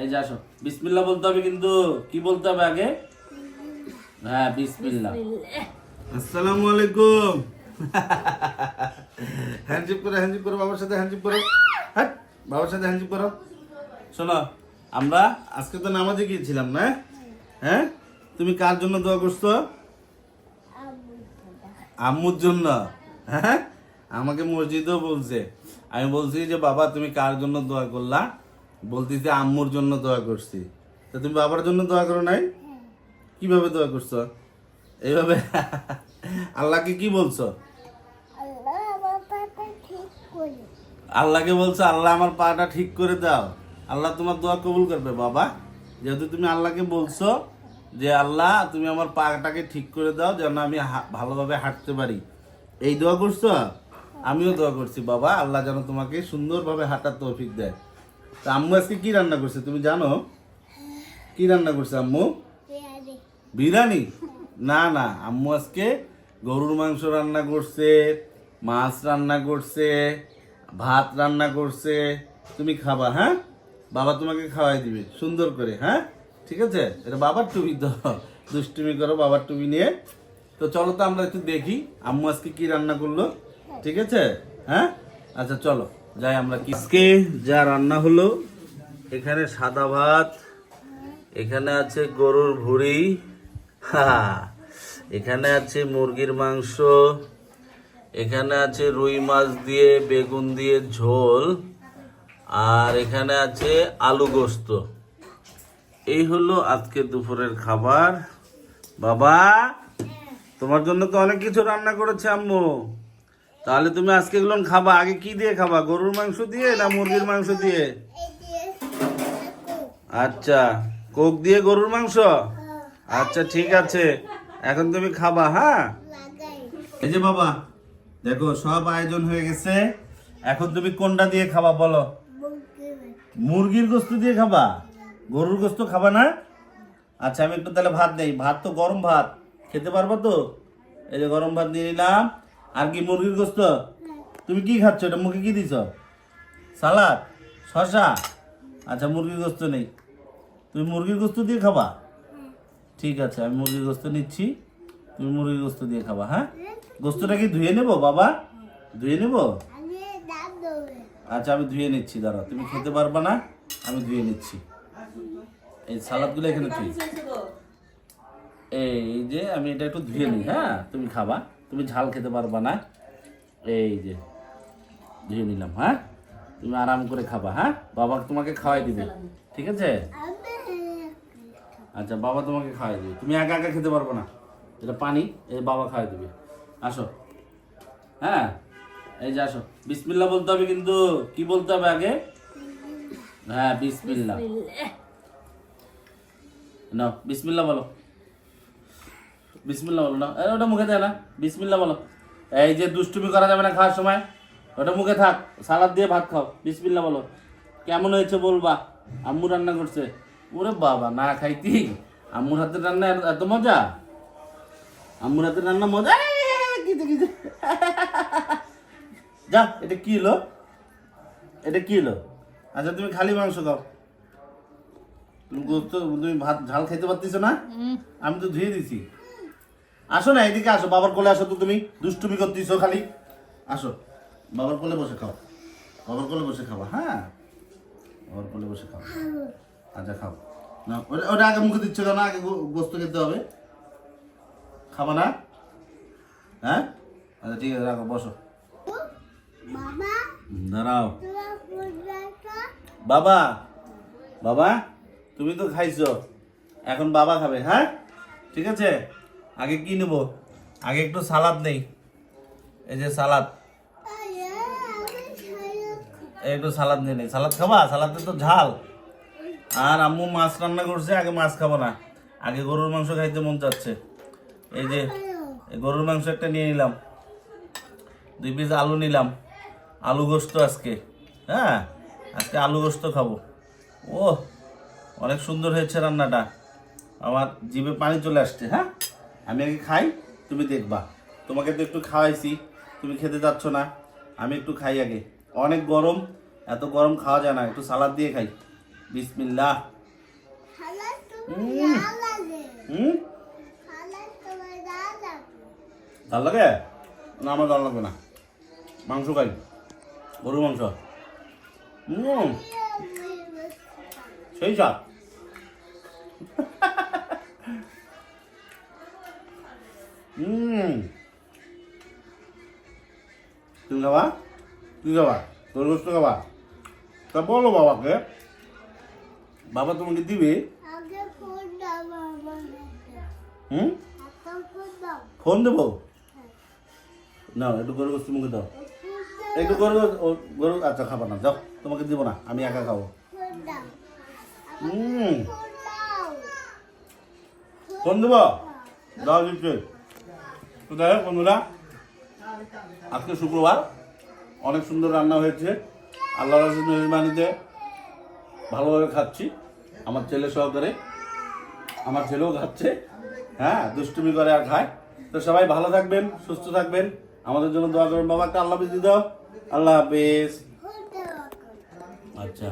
এই যে আসো। বিসমিল্লাহ বলতে হবে কিন্তু কি বলতে হবে আগে? হ্যাঁ বিসমিল্লাহ। আসসালামু আলাইকুম। হ্যান্ডশিপ করো হ্যান্ডশিপ করো বাবার সাথে হ্যান্ডশিপ করো। হ্যাঁ বাবার সাথে হ্যান্ডশিপ করো। শোনো আমরা আজকে তো নামাজে গিয়েছিলাম না? হ্যাঁ? তুমি কার জন্য দোয়া করছ? আম্মুর জন্য। হ্যাঁ? আমাকে মসজিদও বলছে। আমি বলছি যে বাবা তুমি কার জন্য দোয়া করলা? বলতেছে আম্মুর জন্য দোয়া করছি। তো তুমি বাবার জন্য দোয়া করো নাই? কীভাবে দোয়া করছ? এইভাবে? আল্লাহকে কি বলছো? আল্লাহকে বলছো, আল্লাহ আমার পাটা ঠিক করে দাও। আল্লাহ তোমার দোয়া কবুল করবে। বাবা, যেহেতু তুমি আল্লাহকে বলছো যে, আল্লাহ, তুমি আমার পাটাকে ঠিক করে দাও যেন আমি ভালোভাবে হাঁটতে পারি। এই দোয়া করছ? আমিও দোয়া করছি। বাবা, আল্লাহ যেন তোমাকে সুন্দরভাবে হাঁটার তৌফিক দেয়। তা আম্মু আজকে কি রান্না করছে তুমি জানো? কি রান্না করছে আম্মু? বিরিয়ানি? না না, আম্মু আজকে গরুর মাংস রান্না করছে, মাছ রান্না করছে, ভাত রান্না করছে। তুমি খাবা হ্যাঁ? বাবা তোমাকে খাওয়াই দিবে, সুন্দর করে হ্যাঁ? ঠিক আছে? এটা বাবার টুপি তো। দুষ্টুমি করো, বাবার টুপি নিয়ে। তো চলো তো আমরা একটু দেখি আম্মু আজকে কি রান্না করল। ঠিক আছে? হ্যাঁ? আচ্ছা চলো। যাই, আমরা কি আজকে যা রান্না হলো, এখানে সাদা ভাত, এখানে আছে গরুর ভুড়ি এখানে আছে মুরগির মাংস, এখানে আছে রুই মাছ দিয়ে, বেগুন দিয়ে ঝোল, আর এখানে আছে আলু গোস্ত। এই হলো আজকে দুপুরের খাবার। বাবা, তোমার জন্য তো অনেক কিছু রান্না করেছে আম্মু। তাহলে তুমি আজকে এগুলো খাবা। আগে কি দিয়ে খাবা? গরুর মাংস দিয়ে না মুরগির মাংস দিয়ে? আচ্ছা কোক দিয়ে গরুর মাংস? আচ্ছা ঠিক আছে। এখন তুমি খাবা হ্যাঁ? এই যে বাবা, দেখো, সব আয়োজন হয়ে গেছে। এখন তুমি কোনটা দিয়ে খাবা বলো? মুরগির গোস্ত দিয়ে খাবা? গরুর গোস্ত খাবা না? আচ্ছা আমি একটু তাহলে ভাত দেই। ভাত তো গরম ভাত। খেতে পারব তো? এই যে গরম ভাত দিয়ে নিলাম। আর কি মুরগির গোস্ত? তুমি কি খাচ্ছ? এটা মুখে কি দিছ? সালাদ? শশা আচ্ছা মুরগির গোস্ত নেই। তুমি মুরগির গোস্ত দিয়ে খাবা? ঠিক আছে, আমি মুরগির গোস্ত নিচ্ছি। তুমি মুরগির গোস্ত দিয়ে খাবা হ্যাঁ? গোস্তটা কি ধুয়ে নেব, বাবা? ধুয়ে নেব? আচ্ছা আমি ধুয়ে নিচ্ছি দাঁড়া তুমি খেতে পারবে না, আমি ধুয়ে নিচ্ছি। এই সালাদগুলো এখানে এই যে, আমি এটা একটু ধুয়ে নিই হ্যাঁ? তুমি খাবা। তুমি ঝাল খেতে পারবা না। এই যে ধুয়ে নিলাম হ্যাঁ? তুমি আরাম করে খাবা হ্যাঁ? বাবা তোমাকে খাওয়াই দিবে ঠিক আছে? আচ্ছা বাবা তোমাকে খাওয়াই দিবে। তুমি একা একা খেতে পারবে না। এটা পানি এই বাবা খাওয়াই দিবে। আসো। হ্যাঁ? এই যে আসো। বিসমিল্লাহ বলতে হবে কিন্তু কি বলতে হবে আগে? হ্যাঁ বিসমিল্লাহ। নাও বিসমিল্লাহ বলো। বিসমিল্লাহ বলো না। ওটা মুখে দেয় না। বিসমিল্লাহ বলো। এই যে দুষ্টুমি করা যাবে না খাওয়ার সময় ওটা মুখে থাক। সালাদ দিয়ে ভাত খাও। বিসমিল্লাহ বলো। কেমন হয়েছে বলবা? আম্মু রান্না করছে। ওরে বাবা না খাইতি? আম্মুর হাতের রান্না এত- মজা? আম্মুর হাতের রান্না মজা? যা এটা কি হলো? এটা কি হলো? আচ্ছা তুমি খালি মাংস খাও তুমি গোস্ত তুমি ভাত ঝাল খাইতে পারতেছো না? আমি তো ধুয়ে দিছি। আসো না এদিকে আসো বাবার কোলে আসো তো তুমি। দুষ্টুমি করতেছো খালি। আসো। বাবার কোলে বসে খাও। বাবার কোলে বসে খাবা হ্যাঁ? বাবার কোলে বসে খাও। আচ্ছা খাও। না ওটা ওটা আগে মুখে দিচ্ছ কেন? আগে গোস্ত খেতে হবে। খাবা না? হ্যাঁ? আচ্ছা ঠিক আছে রাখো বসো। দাঁড়াও। বাবা বাবা তুমি তো খাইছো। এখন বাবা খাবে হ্যাঁ? ঠিক আছে? আগে কি নেব? আগে একটু সালাদ নেই। এই যে সালাদ। একটু সালাদ নিয়ে নেই। সালাদ খাবা? সালাদে তো ঝাল। আর আম্মু মাছ রান্না করছে, আগে মাছ খাব না। আগে গরুর মাংস খাইতে মন চাচ্ছে। এই যে গরুর মাংস একটা নিয়ে নিলাম। দুই পিস আলু নিলাম। আলু গোস্ত আজকে। হ্যাঁ আজকে আলু গোস্ত খাব। ও অনেক সুন্দর হয়েছে রান্নাটা। আমার জিভে পানি চলে আসছে হ্যাঁ? আমি আগে খাই তুমি দেখবা। তোমাকে তো একটু খাওয়াইছি তুমি খেতে যাচ্ছ না। আমি একটু খাই আগে। অনেক গরম এত গরম খাওয়া যায় না একটু সালাদ দিয়ে খাই। বিসমিল্লাহ। লাগে। ভালো লাগে। না আমার ভালো লাগবে না। মাংস খাই। গরুর মাংস। সেই স্বাদ। হুম। তুমি খাবা? কি খাবা? তোর গোস্ত খাবা? তা বলো বাবাকে। বাবা তোমাকে দিবে? হুম? ফোন দেবো? না একটু গরু গোস্ত মুখে দাও। একটু গরু গরু আচ্ছা খাব না যাও তোমাকে দিব না আমি একা খাব। হুম। ফোন দেবো? দাও দিচ্ছে। তো যাই হোক বন্ধুরা, আজকে শুক্রবার। অনেক সুন্দর রান্না হয়েছে। আল্লাহ রসুন ভালোভাবে খাচ্ছি। আমার ছেলে সহকারে। আমার ছেলেও খাচ্ছে। হ্যাঁ দুষ্টুমি করে আর খায়। তো সবাই ভালো থাকবেন, সুস্থ থাকবেন। আমাদের জন্য দোয়া করবেন বাবাকে আল্লাহ হাফিজ দাও। আল্লাহ হাফিজ। আচ্ছা।